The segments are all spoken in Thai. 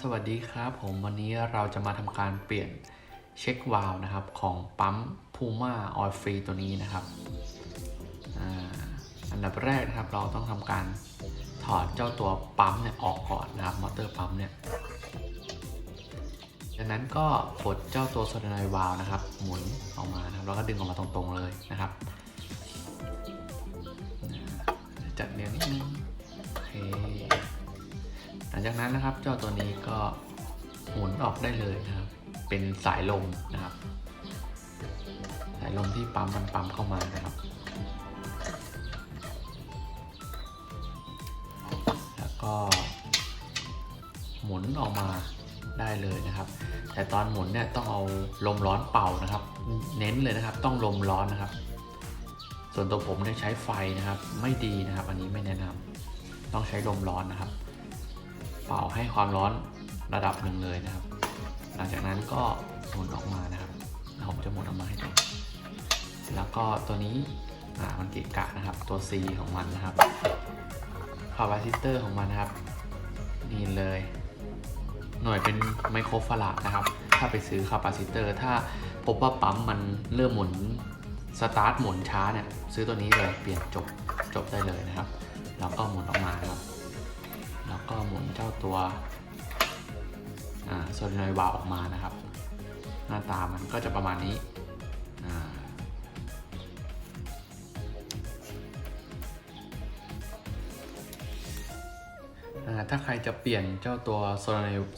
สวัสดีครับผมวันนี้เราจะมาทำการเปลี่ยนเช็ควาล์วนะครับของปั๊ม Puma Oil Free ตัวนี้นะครับออันดับแรกนะครับเราต้องทำการถอดเจ้าตัวปั๊มเนี่ยออกก่อนนะครับมอเตอร์ปั๊มเนี่ยจากนั้นก็กดเจ้าตัวโซลนอยวาล์วนะครับ หมุนออกมานะครับแล้วก็ดึงออกมาตรงๆเลยนะครับจัดเรียงนิดนึงโอเค ลังจากนั้นนะครับ เจ้าตัวนี้ก็หมุนออกได้เลยนะครับ เป็นสายลมนะครับ สายลมที่ปั๊มมันปั๊มเข้ามานะครับ แล้วก็ หมุนออกมาได้เลยนะครับ แต่ตอนหมุนเนี่ยต้องเอาลมร้อนเป่านะครับ เน้นเลยนะครับ ต้องลมร้อนนะครับ ส่วนตัวผมเนี่ยใช้ไฟนะครับ ไม่ดีนะครับ อันนี้ไม่แนะนำต้องใช้ลมร้อนนะครับ เป่าให้ความร้อนระดับหนึ่งเลยนะครับ หลังจากนั้นก็หมุนออกมานะครับผมจะหมุนออกมาให้ดูแล้วก็ตัวนี้อ่ามันเกะกะนะครับ ตัว C ของมันนะครับคาปาซิเตอร์ของมันนะครับ นี่เลย หน่วยเป็นไมโครฟาราดนะครับ ถ้าไปซื้อคาปาซิเตอร์ ถ้าพบว่าปั๊มมันเริ่มหมุนสตาร์ทหมุนช้าเนี่ย ซื้อตัวนี้เลยเปลี่ยนจบจบได้เลยนะครับ แล้วก็หมุนออกมาครับ แล้วก็หมุนเจ้าตัวโซลินอยวาล์ออกมานะครับ หน้าตามันก็จะประมาณนี้ถ้าใครจะเปลี่ยนเจ้าตัว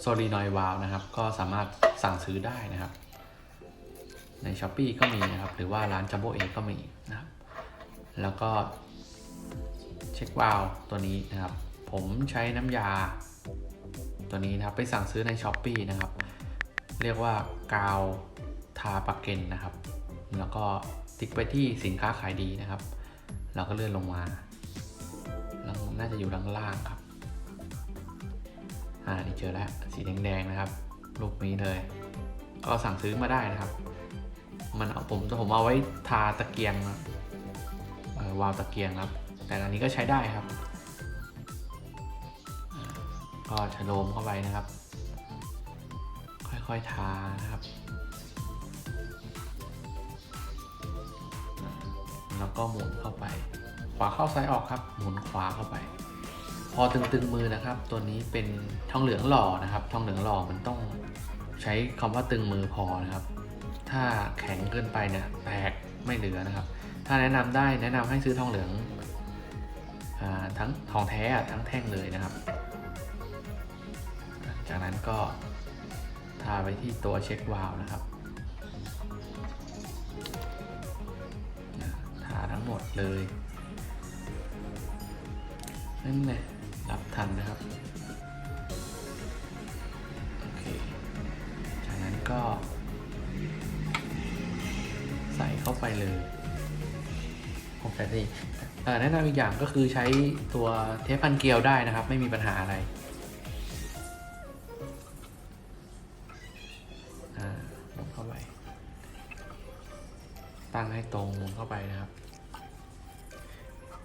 โซลินอยวาล์วนะครับ ก็สามารถสั่งซื้อได้นะครับ ใน s h อ p e e ก็มีนะครับ หรือว่าร้าน Jumbo A ก็มีนะครับ แล้วก็เช็ควาล์วตัวนี้นะครับ ผมใช้น้ำยา ตัวนี้นะครับไปสั่งซื้อใน s h อ p e e นะครับ เรียกว่ากาวทาปากเกนนะครับ แล้วก็ติ๊กไปที่สินค้าขายดีนะครับ เราก็เลื่อนลงมา น่าจะอยู่ล่างๆครับ อ่านี่เจอแล้วสีแดงๆนะครับ รูปนี้เลย ก็สั่งซื้อมาได้นะครับ มันเอาผมผมเอาไว้ทาตะเกียงวาวตะเกียงครับ แต่อันนี้ก็ใช้ได้ครับ ก็ชะโลมเข้าไปนะครับ ค่อยๆทานะครับ แล้วก็หมุนเข้าไป ขวาเข้าซ้ายออกครับ หมุนขวาเข้าไป พอตึงๆมือนะครับ ตัวนี้เป็นทองเหลืองหล่อนะครับ ทองเหลืองหล่อมันต้องใช้คำว่าตึงมือพอนะครับ ถ้าแข็งเกินไปเนี่ยแตกไม่เหลือนะครับ ถ้าแนะนำได้แนะนำให้ซื้อทองเหลืองอทั้งทองแท้อะทั้งแท่งเลยนะครับ จากนั้นก็ทาไปที่ตัวเช็ควาล์วนะครับ ทาทั้งหมดเลยนั่นแหละรับทันนะครับ โอเค จากนั้นก็ ใส่เข้าไปเลยผมแต่นี่เอ่อแนะนำอีกอย่างก็คือใช้ตัวเทปพันเกลียวได้นะครับ ไม่มีปัญหาอะไร ตั้งให้ตรงหมุนเข้าไปนะครับ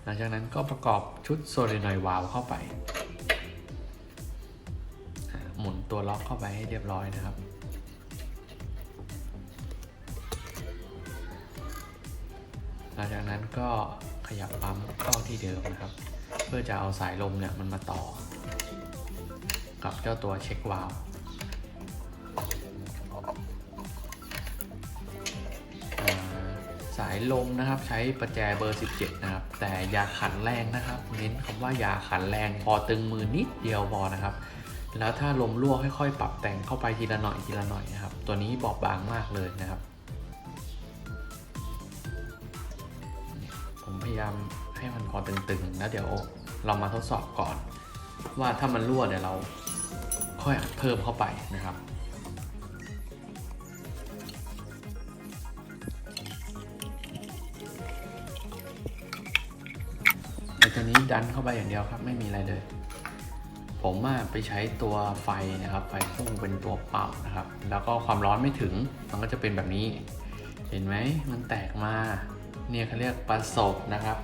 หลังจากนั้นก็ประกอบชุดโซเลนอยวาล์วเข้าไป หมุนตัวล็อกเข้าไปให้เรียบร้อยนะครับหลังจากนั้นก็ขยับปั๊มเข้าที่เดิมนะครับ เพื่อจะเอาสายลมเนี่ยมันมาต่อ กับเจ้าตัวเช็ควาล์วายลมนะครับ ใช้ประแจเบอร์ 17 นะครับ แต่อย่าขันแรงนะครับ เน้นคำว่าอย่าขันแรงพอตึงมือนิดเดียวพอนะครับ แล้วถ้าลมรั่วค่อยๆ ปรับแต่งเข้าไปทีละหน่อยทีละหน่อยนะครับ ตัวนี้บอบบางมากเลยนะครับ ผมพยายามให้มันพอตึงๆ แล้วเดี๋ยวเรามาทดสอบก่อน ว่าถ้ามันรั่วเดี๋ยวเราค่อยอัดเพิ่มเข้าไปนะครับ ตัวนี้ดันเข้าไปอย่างเดียวครับ ไม่มีอะไรเลย ผมอะไปใช้ตัวไฟนะครับ ไฟพุ่งเป็นตัวเป่านะครับ แล้วก็ความร้อนไม่ถึง มันก็จะเป็นแบบนี้ เห็นไหมมันแตกมา เนี่ยเขาเรียกประสบนะครับ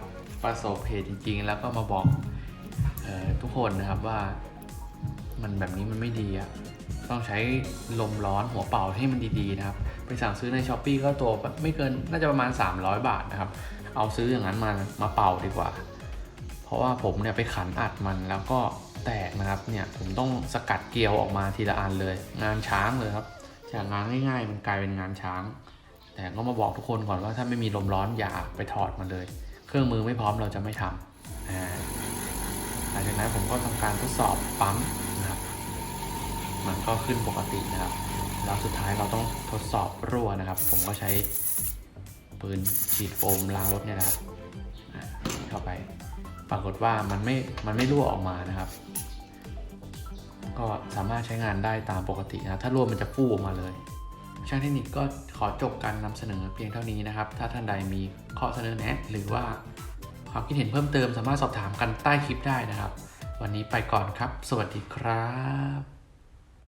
ประสบเหตุจริงๆ แล้วก็มาบอกออทุกคนนะครับว่ามันแบบนี้มันไม่ดีอะต้องใช้ลมร้อนหัวเป่าให้มันดีๆนะครับ ไปสั่งซื้อในช้อปปีก็ตัวไม่เกินน่าจะประมาณ 300 บาทนะครับ เอาซื้ออย่างนั้นมามาเป่าดีกว่า เพราะว่าผมเนี่ยไปขันอัดมันแล้วก็แตกนะครับเนี่ยผมต้องสกัดเกลียวออกมาทีละอันเลย งานช้างเลยครับ จากงานง่ายๆ มันกลายเป็นงานช้าง แต่ก็มาบอกทุกคนก่อนว่าถ้าไม่มีลมร้อนอย่าไปถอดมันเลย เครื่องมือไม่พร้อมเราจะไม่ทำหลังจากนั้นผมก็ทำการทดสอบปั๊มนะครับมันก็ขึ้นปกตินะครับแล้วสุดท้ายเราต้องทดสอบรั่วนะครับ ผมก็ใช้ปืนฉีดโฟมล้างรถเนี่ยนะครับ ปรากฏว่ามันไม่ มันไม่รั่วออกมานะครับ ก็สามารถใช้งานได้ตามปกตินะ ถ้ารั่วมันจะฟูออกมาเลย ช่างเทคนิคก็ขอจบการนำเสนอเพียงเท่านี้นะครับ ถ้าท่านใดมีข้อเสนอแนะ หรือว่าความคิดเห็นเพิ่มเติมสามารถสอบถามกันใต้คลิปได้นะครับ วันนี้ไปก่อนครับ สวัสดีครับ